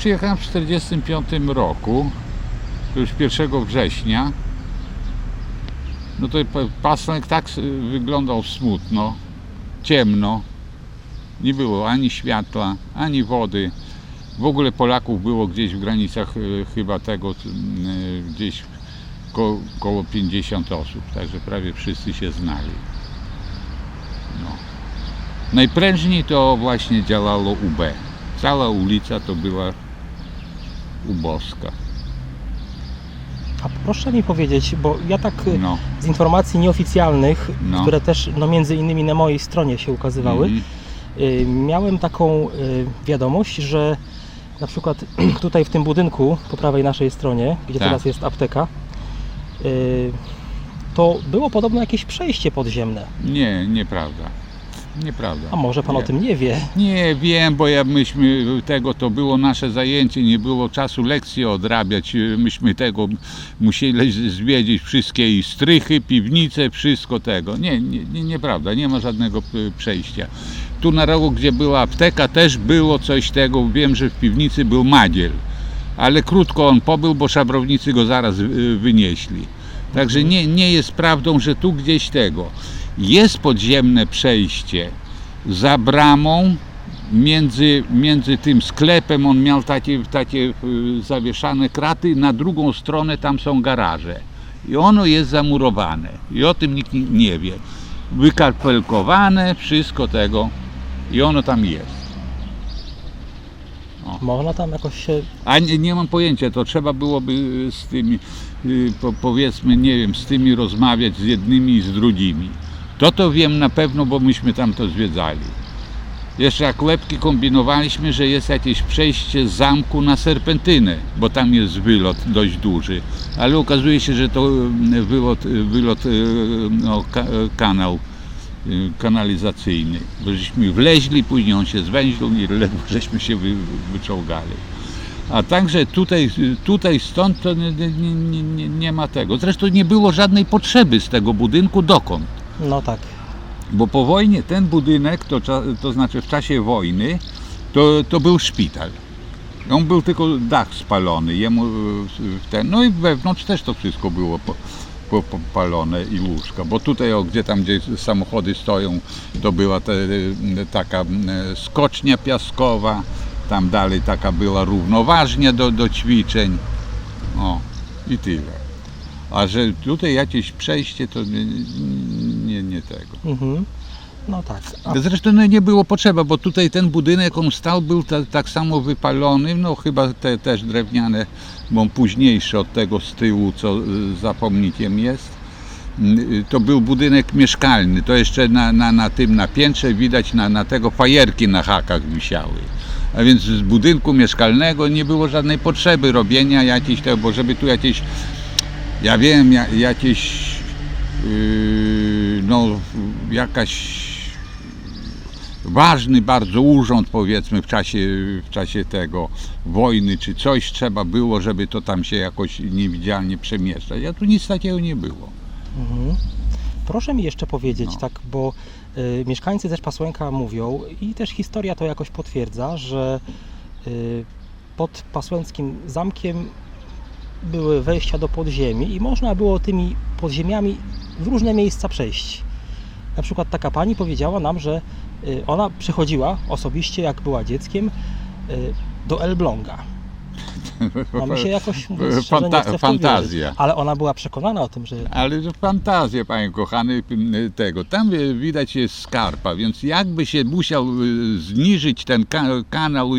przyjechałem w 1945 roku, już 1 września. No to pa- Pasnek tak wyglądał smutno, ciemno. Nie było ani światła, ani wody. W ogóle Polaków było gdzieś w granicach e, chyba tego, e, gdzieś ko, koło 50 osób, także prawie wszyscy się znali. No. Najprężniej to właśnie działało UB. Cała ulica to była uboska. A proszę mi powiedzieć, bo ja tak y, No. z informacji nieoficjalnych, No. które też no, między innymi na mojej stronie się ukazywały, Mhm. y, miałem taką y, wiadomość, że na przykład tutaj w tym budynku po prawej naszej stronie, gdzie Tak. teraz jest apteka, y, to było podobno jakieś przejście podziemne. Nie, nieprawda. Nieprawda. A może pan nie. o tym nie wie? Nie wiem, bo ja myśmy tego, to było nasze zajęcie, nie było czasu lekcji odrabiać. Myśmy tego musieli zwiedzić wszystkie i strychy, piwnice, wszystko tego. Nie, nie, nie, nieprawda, nie ma żadnego y, przejścia. Tu na rogu, gdzie była apteka, też było coś tego. Wiem, że w piwnicy był madziel, ale krótko on pobył, bo szabrownicy go zaraz y, wynieśli. Także nie, nie jest prawdą, że tu gdzieś tego. Jest podziemne przejście za bramą między, między tym sklepem, on miał takie, takie y, zawieszane kraty, na drugą stronę tam są garaże. I ono jest zamurowane. I o tym nikt nie- wie. Wykarpelkowane, wszystko tego. I ono tam jest. Można tam jakoś się... A nie, nie mam pojęcia, to trzeba byłoby z tymi, y, po, powiedzmy, nie wiem, z tymi rozmawiać z jednymi i z drugimi. To to wiem na pewno, bo myśmy tam to zwiedzali. Jeszcze jak łebki kombinowaliśmy, że jest jakieś przejście z zamku na serpentynę, bo tam jest wylot dość duży. Ale okazuje się, że to y, wylot, y, wylot y, no, ka, kanał y, kanalizacyjny. Bo żeśmy wleźli, później on się zwęźlił i ledwo żeśmy się wy, wyczołgali. A także tutaj, tutaj stąd to nie, nie, nie, nie, ma tego. Zresztą nie było żadnej potrzeby z tego budynku dokąd. No tak. Bo po wojnie ten budynek, to, to znaczy w czasie wojny, to, to był szpital. On był tylko dach spalony, jemu ten, no i wewnątrz też to wszystko było po, popalone i łóżka, bo tutaj, o, gdzie tam, gdzie samochody stoją, to była te, e, taka e, skocznia piaskowa, tam dalej taka była równoważnia do, do ćwiczeń, o i tyle. A że tutaj jakieś przejście, to nie, nie, nie tego. Mhm. No tak. A, Zresztą no, nie było potrzeba, bo tutaj ten budynek, on stał, był ta, tak samo wypalony, no chyba te, też drewniane, bo on późniejszy od tego z tyłu, co y, za pomnikiem jest. Y, To był budynek mieszkalny, to jeszcze na, na, na tym, na piętrze widać na, na tego fajerki na hakach wisiały. A więc z budynku mieszkalnego nie było żadnej potrzeby robienia jakiejś tego, bo żeby tu jakieś, ja wiem, ja, jakieś, yy, no jakaś ważny bardzo urząd powiedzmy w czasie, w czasie tego wojny czy coś trzeba było, żeby to tam się jakoś niewidzialnie przemieszczać. A tu nic takiego nie było. mhm. Proszę mi jeszcze powiedzieć, No. tak, bo y, mieszkańcy też Pasłęka mówią i też historia to jakoś potwierdza, że y, pod Pasłęckim zamkiem były wejścia do podziemi i można było tymi podziemiami w różne miejsca przejść. Na przykład taka pani powiedziała nam, że ona przychodziła osobiście, jak była dzieckiem, y, do Elbląga. No mi się jakoś mówiąc szczerze, Fanta- fantazja. wierzyć. Ale ona była przekonana o tym, że Ale to fantazja, panie kochany, m, tego. Tam widać jest skarpa, więc jakby się musiał zniżyć ten ka- kanał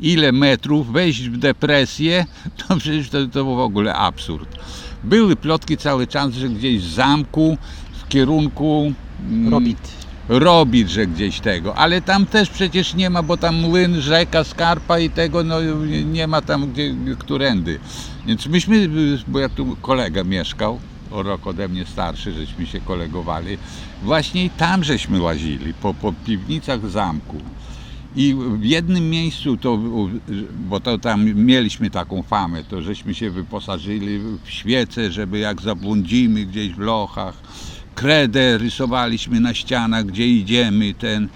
ile metrów, wejść w depresję, to przecież to, to w ogóle absurd. Były plotki cały czas, że gdzieś z zamku w kierunku mm, Robit. Robić, że gdzieś tego, ale tam też przecież nie ma, bo tam młyn, rzeka, skarpa i tego, no nie- ma tam gdzie, którędy. Więc myśmy, bo ja tu kolega mieszkał, o rok ode mnie starszy, żeśmy się kolegowali, właśnie i tam żeśmy łazili, po, po piwnicach zamku. I w jednym miejscu, to, bo to tam mieliśmy taką famę, to żeśmy się wyposażyli w świece, żeby jak zabłądzimy gdzieś w lochach, kredę rysowaliśmy na ścianach, gdzie idziemy, ten.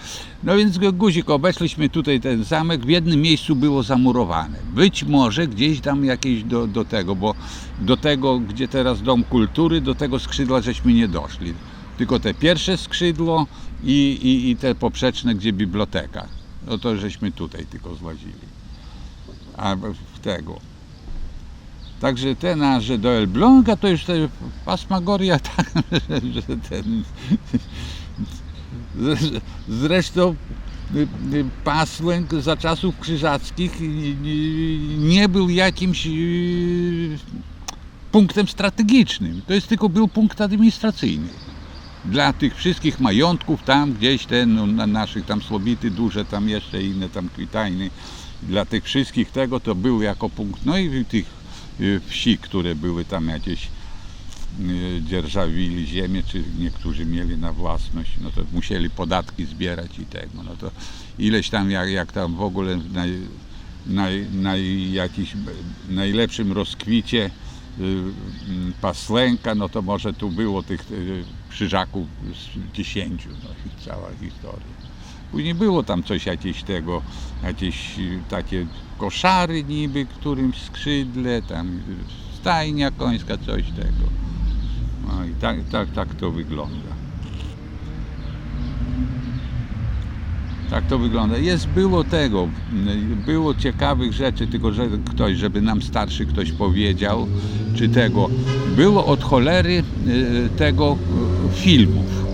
No więc guzik, obeszliśmy tutaj ten zamek, w jednym miejscu było zamurowane. Być może gdzieś tam jakieś do, do tego, bo do tego, gdzie teraz Dom Kultury, do tego skrzydła żeśmy nie doszli. Tylko te pierwsze skrzydło i, i, i te poprzeczne, gdzie biblioteka. No to żeśmy tutaj tylko złazili. A w tego. Także ten, a że do Elbląga to już te pasmagoria tak, że ten... Zresztą- y, y, Pasłęk za czasów krzyżackich y, nie był jakimś punktem strategicznym. To jest tylko był punkt administracyjny. Dla tych wszystkich majątków tam gdzieś ten, no, na naszych tam Słobity duże, tam jeszcze inne tam Kwitajny, dla tych wszystkich tego to był jako punkt, no i tych wsi, które były tam jakieś y, dzierżawili ziemię, czy niektórzy mieli na własność, no to musieli podatki zbierać i tego, no to ileś tam, jak, jak tam w ogóle naj, naj, naj, jakiś, najlepszym rozkwicie y, mm, Paslenka, no to może tu było tych y, krzyżaków z dziesięciu, no i cała historia. Później było tam coś jakieś tego, jakieś y, takie koszary niby, którymś skrzydle, tam y, stajnia końska, coś tego. No i tak, tak, tak to wygląda. Tak to wygląda. Jest, było tego, y, było ciekawych rzeczy, tylko że ktoś, żeby nam starszy ktoś powiedział, czy tego. Było od cholery tego filmów.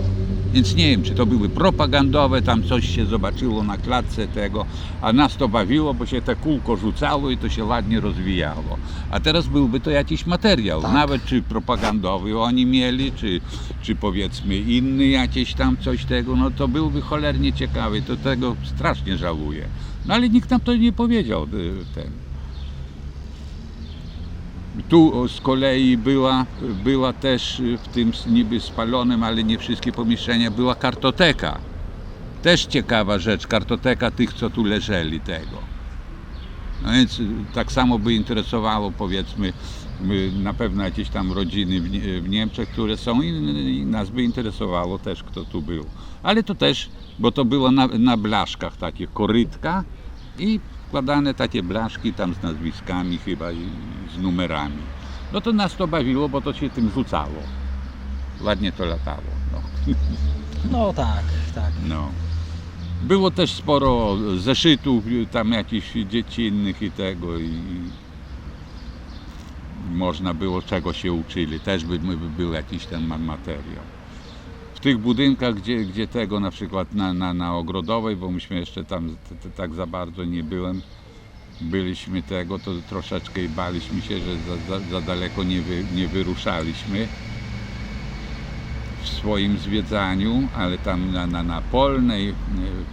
Więc nie wiem, czy to były propagandowe, tam coś się zobaczyło na klatce tego, a nas to bawiło, bo się te kółko rzucało i to się ładnie rozwijało. A teraz byłby to jakiś materiał, Tak. nawet czy propagandowy oni mieli, czy, czy powiedzmy inny jakieś tam coś tego, no to byłby cholernie ciekawy, to tego strasznie żałuję. No ale nikt nam to nie powiedział, y, ten. Tu z kolei była, była też y, w tym niby spalonym, ale nie wszystkie pomieszczenia, była kartoteka. Też ciekawa rzecz, kartoteka tych, co tu leżeli tego. No więc y, tak samo by interesowało, powiedzmy, my, na pewno jakieś tam rodziny w, Nie- w Niemczech, które są i, i nas by interesowało też, kto tu był. Ale to też, bo to było na, na blaszkach takie korytka i wkładane takie blaszki tam z nazwiskami chyba i z numerami. No to nas to bawiło, bo to się tym rzucało. Ładnie to latało. No. No tak, tak. No. Było też sporo zeszytów tam jakichś dziecinnych i tego i można było czego się uczyli. Też by, by był jakiś ten ma- materiał. Tych budynkach, gdzie, gdzie tego na przykład na, na, na Ogrodowej, bo myśmy jeszcze tam t, t, tak za bardzo nie byłem, byliśmy tego, to troszeczkę i baliśmy się, że za, za, za daleko nie, wy, nie wyruszaliśmy w swoim zwiedzaniu, ale tam na, na, na Polnej,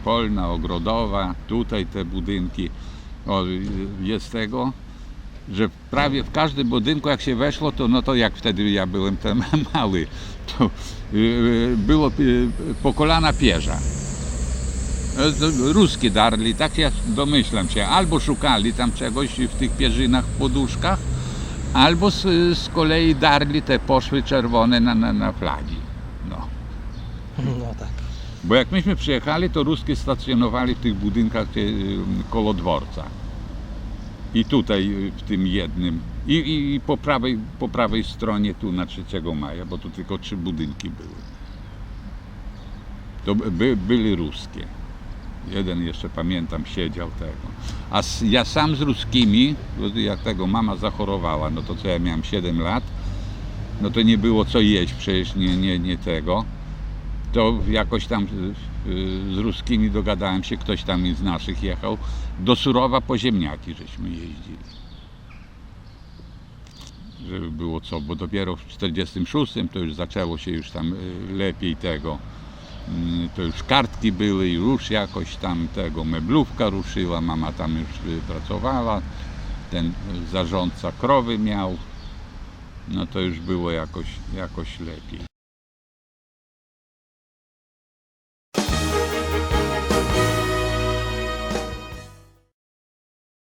Polna, Ogrodowa, tutaj te budynki, o, jest tego, że prawie w każdym budynku jak się weszło, to no to jak wtedy ja byłem ten mały, to y, było y, po kolana pierza. E, to Ruskie darli, tak ja domyślam się, albo szukali tam czegoś w tych pierzynach, poduszkach, albo z, z kolei darli te poszły czerwone na, na, na flagi. No. No tak. Bo jak myśmy przyjechali, to ruskie stacjonowali w tych budynkach y, koło dworca. I tutaj y, w tym jednym. I, i, po, prawej, po prawej stronie tu na 3 maja, bo tu tylko trzy budynki były. To by, byli ruskie. Jeden jeszcze pamiętam siedział tego. A ja sam z ruskimi, jak tego mama zachorowała, no to co ja miałem 7 lat, no to nie było co jeść, przecież nie, nie, nie tego to jakoś tam y, y, z ruskimi dogadałem się, ktoś tam z naszych jechał, do Surowa po ziemniaki żeśmy jeździli. Żeby było co, bo dopiero w 46 to już zaczęło się już tam y, lepiej tego. Y, To już kartki były i już jakoś tam tego, meblówka ruszyła, mama tam już pracowała, ten zarządca krowy miał, no to już było jakoś, jakoś lepiej.